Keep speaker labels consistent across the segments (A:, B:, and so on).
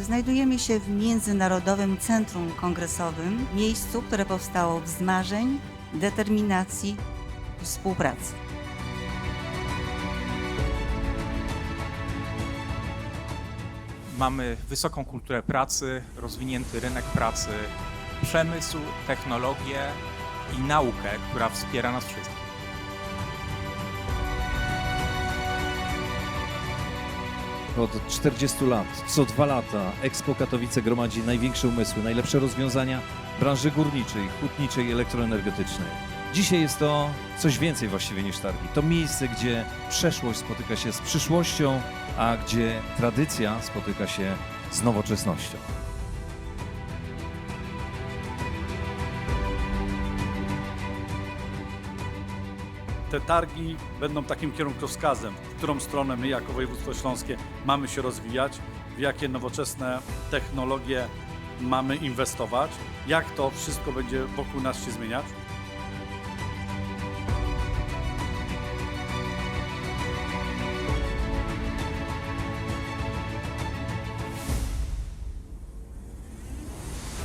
A: Znajdujemy się w Międzynarodowym Centrum Kongresowym, miejscu, które powstało z marzeń, determinacji współpracy.
B: Mamy wysoką kulturę pracy, rozwinięty rynek pracy, przemysł, technologię i naukę, która wspiera nas wszystkich.
C: Od 40 lat, co dwa lata, Expo Katowice gromadzi największe umysły, najlepsze rozwiązania branży górniczej, hutniczej elektroenergetycznej. Dzisiaj jest to coś więcej właściwie niż targi. To miejsce, gdzie przeszłość spotyka się z przyszłością, a gdzie tradycja spotyka się z nowoczesnością.
D: Te targi będą takim kierunkowskazem, w którą stronę my jako województwo śląskie mamy się rozwijać, w jakie nowoczesne technologie mamy inwestować, jak to wszystko będzie wokół nas się zmieniać.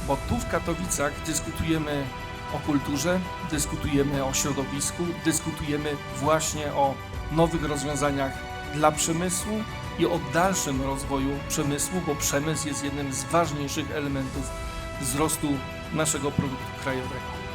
E: bo tu w Katowicach dyskutujemy o kulturze, dyskutujemy o środowisku, dyskutujemy właśnie o nowych rozwiązaniach dla przemysłu i o dalszym rozwoju przemysłu, bo przemysł jest jednym z ważniejszych elementów wzrostu naszego produktu krajowego.